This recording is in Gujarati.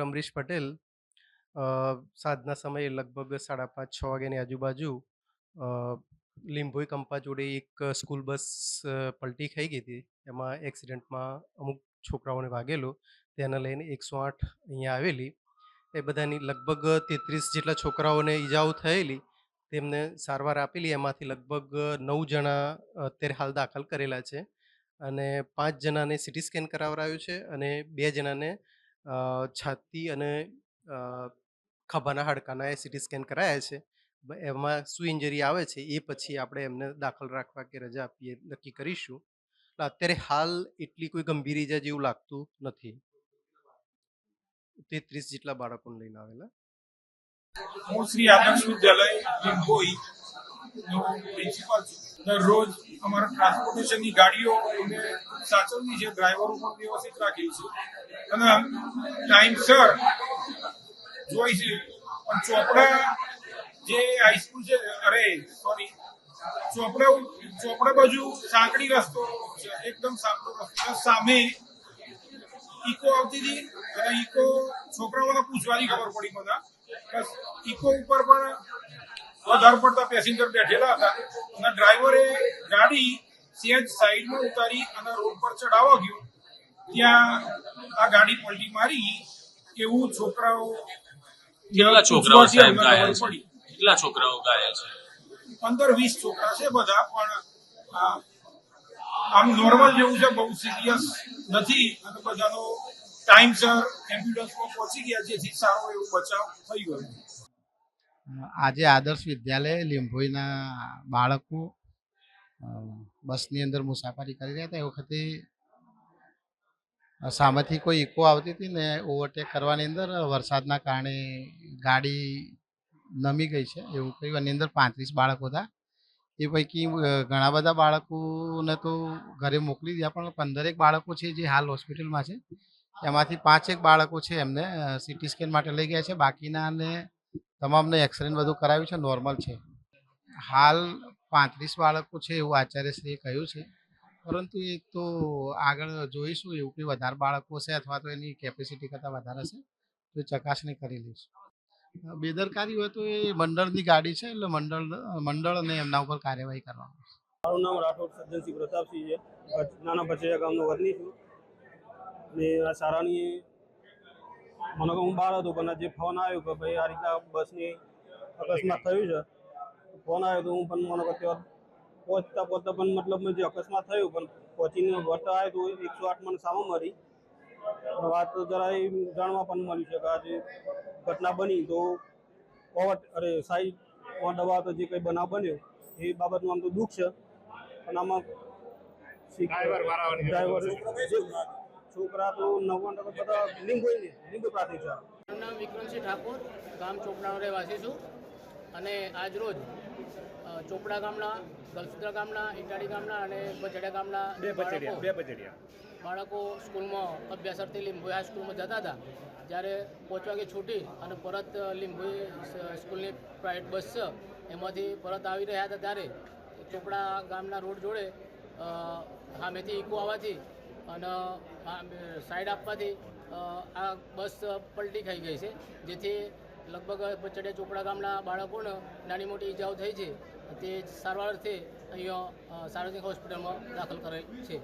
અમરીશ પટેલ સાંજના સમયે લગભગ સાડા પાંચ, છ વાગ્યાની આજુબાજુ લીંભોઈ કંપા જોડે એક સ્કૂલ બસ પલટી ખાઈ ગઈ હતી. એમાં એક્સિડન્ટમાં અમુક છોકરાઓને વાગેલો. તેને લઈને એકસો આઠ અહીંયા આવેલી. એ બધાની લગભગ તેત્રીસ જેટલા છોકરાઓને ઈજાઓ થયેલી. તેમને સારવાર આપેલી. એમાંથી લગભગ નવ જણા અત્યારે હાલ દાખલ કરેલા છે. અને પાંચ જણાને સિટી સ્કેન કરાવરાયું છે અને બે જણાને છાતી અને ખભાના હાડકાના એ સિટી સ્કેન કરાયા છે. એમાં શું ઇન્જરી આવે છે એ પછી આપણે એમને દાખલ રાખવા કે રજા આપીએ, નક્કી કરીશું. એટલે અત્યારે હાલ એટલી કોઈ ગંભીર ઇજા જેવું લાગતું નથી. તેત્રીસ જેટલા બાળકોને લઈને આવેલા. હું શ્રી આદર્શ વિદ્યાલય લીંબોઈ પ્રિન્સિપાલ છું. દરરોજ અમારા ટ્રાન્સપોર્ટેશનની ગાડીઓ અમે સાચવવી છે ડ્રાઈવરો પણ વ્યવસ્થિત રાખી છે અને ટાઈમસર જોઈ છે. પણ ચોપડા જે હાઈસ્કૂલ છે, અરે સોરી ચોપડા ચોપડા બાજુ સાંકડી રસ્તો છે, એકદમ સાંકડો રસ્તો સામે ઇકો આવતી હતી, અને ઇકો, છોકરાઓને પૂછવાની ખબર પડી બધા બસ, ઇકો ઉપર પણ વધારે પડતા પેસેન્જર બેઠેલા હતા. અને ડ્રાઈવરે ગાડી સેજ સાઈડમાં ઉતારી અને રોડ પર ચડાવવા ગયો. ત્યાં આ ગાડી પલટી મારી એવું છોકરાઓ કેટલા છોકરાઓ સાહેબ ઘાયલ છે? કેટલા છોકરાઓ ઘાયલ છે? પંદર વીસ છોકરા છે બધા પણ આમ નોર્મલ જેવું છે બહુ સિરિયસ નથી. અને બધાનો ટાઈમસર એમ્બ્યુલન્સમાં પહોંચી ગયા જેથી સારો એવો બચાવ થઈ ગયો. આજે આદર્શ વિદ્યાલય લીંભોઈના બાળકો બસની અંદર મુસાફરી કરી રહ્યા હતા. એ વખતે સામેથી કોઈ ઇકો આવતી હતી ને ઓવરટેક કરવાની અંદર વરસાદના કારણે ગાડી નમી ગઈ છે એવું કહ્યું. એની અંદર પાંત્રીસ બાળકો હતા. એ પૈકી ઘણા બધા બાળકોને તો ઘરે મોકલી દીધા, પણ પંદરેક બાળકો છે જે હાલ હોસ્પિટલમાં છે. એમાંથી પાંચેક બાળકો છે એમને સિટી સ્કેન માટે લઈ ગયા છે. બાકીનાને તમામને એક્સરે બધું કરાવ્યું છે? નોર્મલ છે. હાલ પાંત્રીસ બાળકો છે એવું આચાર્યશ્રીએ કહ્યું છે. પરંતુ એ તો આગળ જોઈશું, એવું કે વધારે બાળકો છે અથવા તો એની કેપેસિટી કરતાં વધારે છે તો એ ચકાસણી કરી લઈશું. બેદરકારી હોય તો એ મંડળની ગાડી છે, એટલે મંડળ મંડળ અને એમના ઉપર કાર્યવાહી કરવાનું મારું નામ રાઠોડ સજ્જનસિંહ પ્રતાપસિંહ છે. નાના ભચૈયા ગામનો વતની છું. અને આ શાળાની મને હું બહાર હતો પણ જે ફોન આવ્યો કે ભાઈ આ રીતના બસની અકસ્માત થયું છે. ફોન આવ્યો તો હું પણ મને કહો ત્યાં પહોંચતા પહોંચતા પણ મતલબ જે અકસ્માત થયું પણ પહોંચીને વળતા આવ્યો તો એકસો આઠ મને સામે મળી. વાત જરા જાણવા પણ મળ્યું છે કે આ જે ઘટના બની તો ઓવર અરે સાઈડમાં તો જે કંઈ બનાવ બન્યો એ બાબતમાં આમ તો દુઃખ છે. પણ આમાં ડ્રાઈવર જે છોકરા તો નવ્વાણું ટકા બધા લિંગ હોય ને લિંગ પ્રાથમિક શાળા મારું નામ વિક્રમસિંહ ઠાકોર ગામ ચોપડાનો રહેવાસી છું. અને આજ રોજ ચોપડા ગામના ગલસુત્રા ગામના ઇટાડી ગામના અને બચડિયા ગામના બે બચડિયા બે બચડિયા બાળકો સ્કૂલમાં અભ્યાસાર્થે લીંબોઈ હાઈસ્કૂલમાં જતા હતા. જ્યારે પાંચ વાગે છૂટી અને પરત લીંબુઈ સ્કૂલની પ્રાઇવેટ બસ છે એમાંથી પરત આવી રહ્યા હતા ત્યારે ચોપડા ગામના રોડ જોડે સામેથી ઇકો આવવાથી અને સાઈડ આપવાથી આ બસ પલટી ખાઈ ગઈ છે. જેથી લગભગ ચડિયા ચોપડા ગામના બાળકોને નાની મોટી ઈજાઓ થઈ છે. તે સારવાર અર્થે અહીંયા સાર્વજનિક હોસ્પિટલમાં દાખલ કરેલ છે.